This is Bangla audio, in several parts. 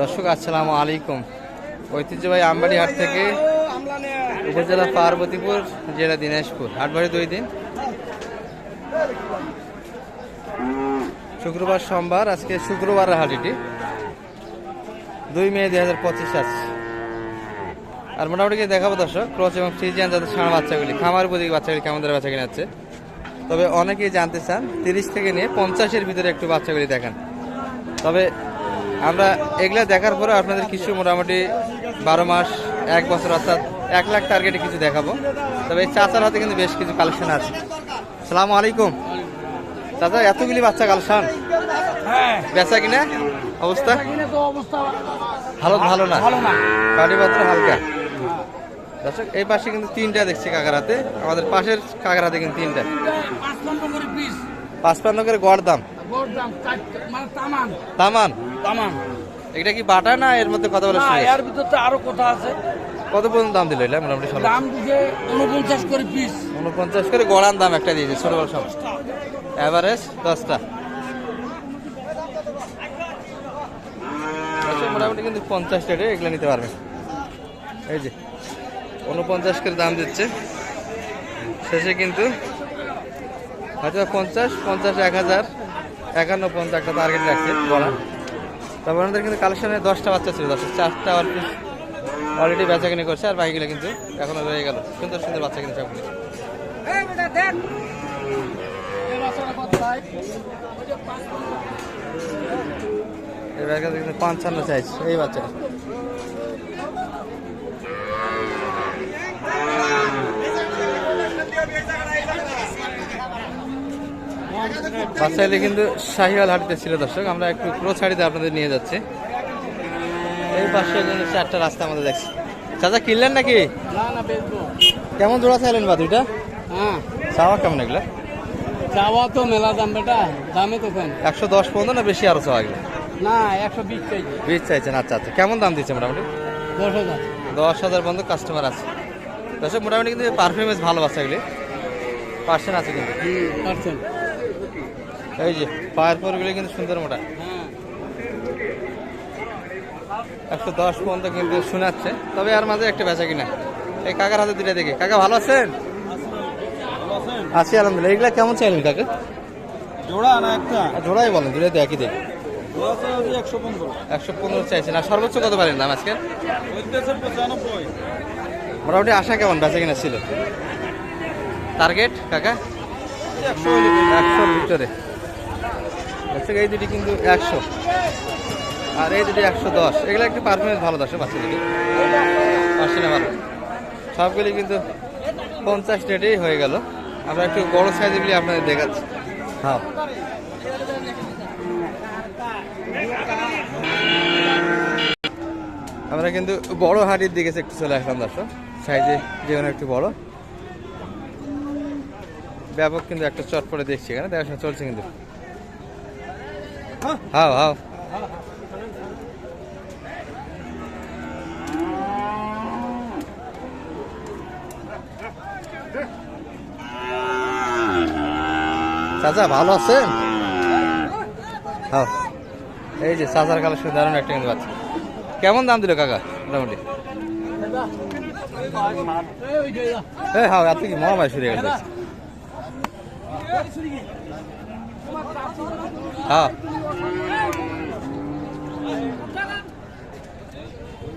দর্শক, আসসালামু আলাইকুম। ঐতিহ্যবাহী আমবাড়ি হাট থেকে উপজেলা পার্বতীপুর, জেলা দিনাজপুর। হাট বাড়ি দুই দিন। শুক্রবার সোমবার, আজকে শুক্রবার হাট এটি দুই মে দুই হাজার পঁচিশ আছে আর মোটামুটি দেখাবো দর্শক ক্রস এবং ফ্রিজিয়ান যাদের সারা বাচ্চাগুলি। খামার উপযোগী বাচ্চাগুলি কেমন ধরে বাচ্চা কিনে যাচ্ছে? তবে অনেকেই জানতে চান, তিরিশ থেকে নিয়ে পঞ্চাশের ভিতরে একটু বাচ্চাগুলি দেখান। তবে আমরা এগুলা দেখার পরে আপনাদের কিছু মোটামুটি বারো মাস এক বছর অর্থাৎ এক লাখ টার্গেটে কিছু দেখাবো। তবে এই চাচার হাতে কিন্তু বেশ কিছু কালেকশন আছে। সালাম আলাইকুম। চাচা এতগুলি বাচ্চা কালেকশন বেচা কিনা? অবস্থা? ভালো ভালো না। পাটি পাত্র হালকা? দর্শক এই পাশে কিন্তু তিনটা দেখছি কাকার হাতে। আমাদের পাশের কাকার হাতে কিন্তু তিনটা। পাঁচ নম্বর পাঁচ পান্ন করে গড় দাম। মানে তামান তামান এটা কি বাটা না এর মধ্যে কথা বলে না শুনেছি? এর ভিতর তো আরও কথা আছে। কত পর্যন্ত দাম দিল এটা? মোটামুটি দাম উনপঞ্চাশ করে পিস উনপঞ্চাশ করে গড়ান দাম একটা দিয়েছে ছোট বড় সব। অ্যাভারেজ দশটা। আচ্ছা, মোটামুটি কিন্তু পঞ্চাশ রেটে এগুলো নিতে পারবেন এই যে উনপঞ্চাশ করে দাম দিচ্ছে। শেষে কিন্তু হয়তো পঞ্চাশ পঞ্চাশ এক হাজার। একান্ন পর্যন্ত একটা টার্গেট রাখছে বলা তারপর আমাদের কিন্তু কালেকশনে দশটা বাচ্চা ছিল, দশটা, চারটা অল্পিস অলরেডি বেচা কিনে করছে, আর বাকিগুলো কিন্তু এখনও রয়ে গেল। সুন্দর সুন্দর বাচ্চা কিনে সবগুলি। কিন্তু পঞ্চান্ন চাইছে এই বাচ্চাটা বাচ্চা এলে কিন্তু শাহিওয়াল হাটিতে ছিল দর্শক। আমরা একটু ক্রোচ হাটিতে আপনাদের নিয়ে যাচ্ছি। এই পাশে চারটা রাস্তা আমাদের দেখছি। চাচা কিনলেন নাকি? না না বেচবো। কেমন জোড়া চাইলেন বা দুইটা? হ্যাঁ। চাওয়া কেমন এগুলা? চাওয়া তো মেলা দাম বেটা। দামে তো কেন? একশো দশ পর্যন্ত না বেশি আরও চাওয়া এগুলো? না একশো বিশ চাইছি বীজ চাইছেন আচ্ছা আচ্ছা। কেমন দাম দিচ্ছে মোটামুটি? দশ হাজার। দশ হাজার পর্যন্ত কাস্টমার আছে। দর্শক মোটামুটি কিন্তু পারফরমেন্স ভালো বাচ্চা এগুলি পার্সেন্ট আছে কিন্তু। পার্সেন্ট। এই যে পায়ের পরগুলি কিন্তু সুন্দর মোটা। হ্যাঁ একশো দশ পর্যন্ত কিন্তু শোনাচ্ছে। তবে আর মাঝে একটা বেচা কিনা। এই কাকার হাতে দিলে দেখে। কাকা ভালো আছেন? আছি আলহামদুলিল্লাহ। এগুলা কেমন চাইলেন কাকা? জোড়া না একটা? জোড়াই বলেন দুটো তো একই দেখি একশো পনেরো। চাইছেন। আর সর্বোচ্চ কত পারেন দাম আজকে? মোটামুটি আশা কেমন বেচা কিনা ছিল? টার্গেট কাকা? একশো ভিতরে। আচ্ছা এই দুটি কিন্তু একশো। আর এই দুটি একশো দশ। এগুলো একটু পারফরমেন্স ভালো দশ বাচ্চা দুটি পারছে না ভালো। সবগুলি কিন্তু পঞ্চাশ রেটেই হয়ে গেল। আমরা একটু বড় সাইজগুলি আপনাদের দেখাচ্ছি। হ্যাঁ। আমরা কিন্তু বড় হাড়ির দিকে একটু চলে আসলাম দর্শক। সাইজে যেখানে একটু বড়। ব্যাপক কিন্তু একটা চট পরে দেখছি এখানে। দেখাশোনা চলছে কিন্তু। হাও হাও চাচা, ভালো আছেন? হ্যাঁ। এই যে চাচার কালেকশন দারুণ একটা কিন্তু বাচ্চা। কেমন দাম দিল কাকা, মোটামুটি? হ্যাঁ হ্যাঁ এত কি মহামায় শুরু গেছে। হ্যাঁ।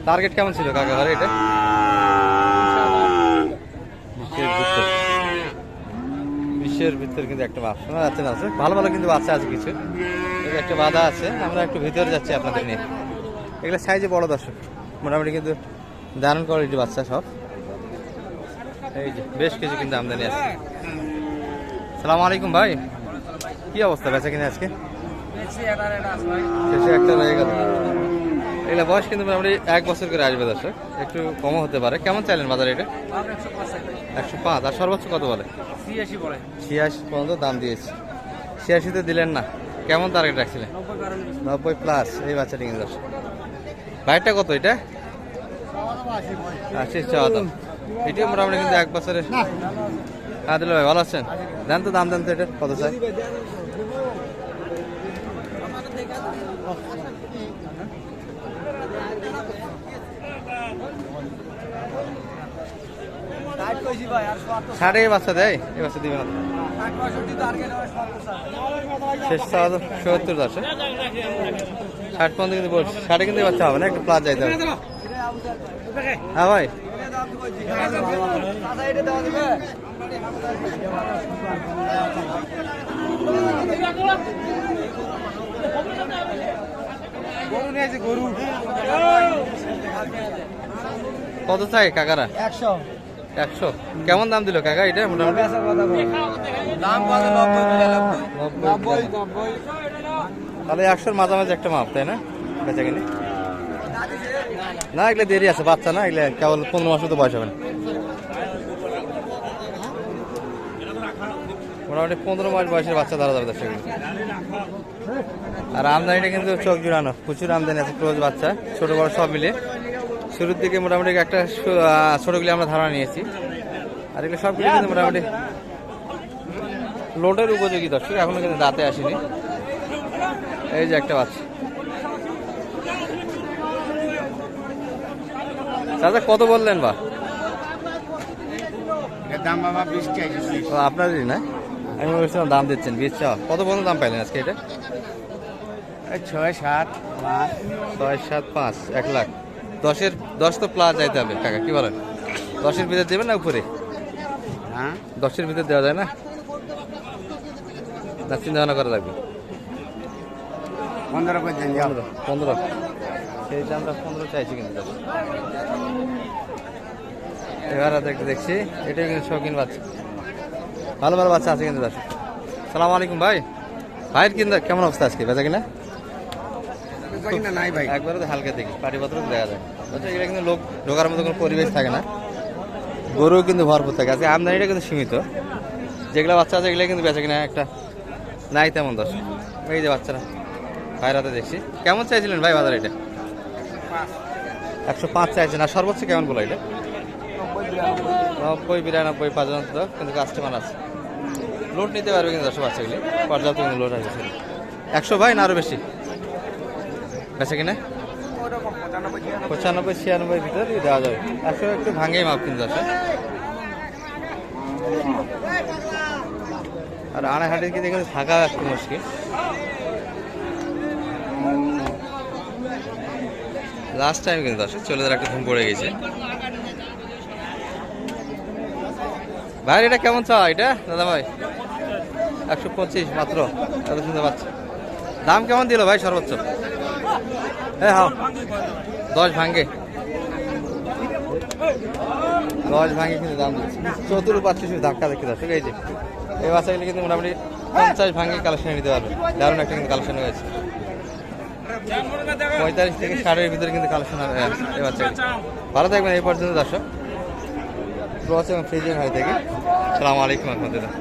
টার্গেট কেমন ছিল কাকা ঘরে এটা? বিশ্বের ভিতর। কিন্তু একটা শোনা যাচ্ছে না আছে ভালো ভালো কিন্তু বাচ্চা আছে কিছু। একটা বাধা আছে। আমরা একটু ভিতরে যাচ্ছি আপনাদের নিয়ে। এগুলো সাইজে বড় দর্শক। মোটামুটি কিন্তু দারুণ কোয়ালিটি বাচ্চা সব। এই যে, বেশ কিছু কিন্তু আমদানি আছে। সালাম আলাইকুম ভাই। কি অবস্থা? বেচা কিনে আজকে? শেষে একটা রয়ে গেল। এগুলো বয়স কিন্তু মোটামুটি এক বছর করে আসবে দর্শক। একটু কমও হতে পারে। কেমন চাইলেন বাজারে এটা একশো পাঁচ আর সর্বোচ্চ কত বলে? ছিয়াশি পর্যন্ত দাম দিয়েছি। ছিয়াশিতে দিলেন না। কেমন টার্গেট রাখছিলেন? নব্বই নব্বই প্লাস এই বাচ্চাটি কিন্তু দর্শক ভাইটা কত এটা? আশি চাওয়া দাম এটিও মোটামুটি কিন্তু এক বছরের আদিল ভাই, ভালো আছেন? দেন তো দাম, দেন তো এটা, কত চাই? বাচ্চা দেয় বাচ্চা না। শেষ সত্তর দশ হ্যাঁ? ষাট পর্যন্ত কিন্তু সাড়ে কিন্তু বাচ্চা হবে না, একটু প্লাস যাইতে হবে। হ্যাঁ ভাই। কত থাকে কাকারা? একশো। একশো। কেমন দাম দিল কাকা এটা মোটামুটি? তাহলে একশোর মাঝামাঝি একটা মাপ তাই না? না এগুলো দেরি আছে, বাচ্চা না, এগুলো কেবল পনেরো মাস মতো বয়স হবে না। মোটামুটি পনেরো মাস বয়সের বাচ্চা ধরা যাবে দর্শক আর আমদানিটা কিন্তু চোখ জুড়ানো, প্রচুর আমদানি আছে, ক্লোজ বাচ্চা, ছোট বড় সব মিলে। শুরুর দিকে মোটামুটি একটা ছোটগুলি আমরা ধারণা নিয়েছি। আর এগুলো সবগুলি কিন্তু মোটামুটি লোডের উপযোগী দর্শক, এখনও কিন্তু দাঁতে আসেনি। এই যে একটা বাচ্চা। দাদা কত বললেন বা? আপনারই না? আমি বলছিলাম দাম দিচ্ছেন বিশ চাও। কত পর্যন্ত দাম পাইলেন আজকে এটা? ছয় সাত পাঁচ। ছয় সাত পাঁচ এক লাখ। দশের দশ তো প্লাস যাইতে হবে কাকা কি বলেন? দশের ভিতরে দেবেন না উপরে? হ্যাঁ? দশের ভিতরে দেওয়া যায় না? না চিন্তা ভাবনা করা লাগবে। পনেরো পনেরো। সেই দামটা পনেরো চাইছি কিন্তু। এবার একটু দেখছি এটাই কিন্তু শৌখিন বাচ্চা। ভালো ভালো বাচ্চা আছে কিন্তু দাদা। সালাম আলাইকুম ভাই। ভাইয়ের কিন্তু কেমন অবস্থা আজকে? বেচা কিনা? নাই ভাই। একবারে তো হালকা দেখি পাটিপত্র দেখা যায়। আচ্ছা এটা কিন্তু লোক ঢোকার মতো কোনো পরিবেশ থাকে না। গরু কিন্তু ভরপুর থাকে। আজকে আমদানিটা কিন্তু সীমিত। যেগুলো বাচ্চা আছে এগুলো কিন্তু বেচা কিনা একটা নাই তেমন দশ এই যে বাচ্চারা ভাইরাতে দেখছি। কেমন চাইছিলেন ভাই বাজার এটা? একশো পাঁচ চাইছেন। আর সর্বোচ্চ কেমন বলো এটা নব্বই, বিরানব্বই পর্যন্ত কিন্তু কাস্টমার আছে। লোড নিতে পারবে কিন্তু দশ বাচ্চাগুলি। পর্যাপ্ত কিন্তু লোড আছে। একশো ভাই না আরও বেশি? বেচা কিনা? পঁচানব্বই, ছিয়ানব্বই ভিতরে দেওয়া যাবে। একশো একটু ভাঙেই মাপ কিন্তু আছে আর আড়াহাটের কিন্তু এখানে থাকা একটু মুশকিল। লাস্ট টাইম কিন্তু আসে চলে যাওয়ার একটা ঘুম পড়ে গেছে। ভাই, এটা কেমন চা এটা? দাদা ভাই একশো পঁচিশ মাত্র এত শুনতে পাচ্ছি। দাম কেমন দিল ভাই সর্বোচ্চ? হ্যাঁ হ্যাঁ দশ ভাঙ্গে। দশ ভাঙ্গে কিন্তু দাম দিচ্ছে। চতুর পাচ্ছি শুধু ধাক্কা দেখতে যাচ্ছে এই যে এই বাচ্চাগুলি কিন্তু মোটামুটি পঞ্চাশ ভাঙ্গে কালেকশন নিতে পারবে। দারুণ একটা কিন্তু কালেকশন হয়েছে। পঁয়তাল্লিশ থেকে ষাটের ভিতরে কিন্তু কালেকশন হবে এই ভালো থাকবেন, এই পর্যন্ত দর্শক। ক্রস এবং ফ্রিজিং ভাই থেকে। সালামু আলাইকুম রহমতুল্লাহ।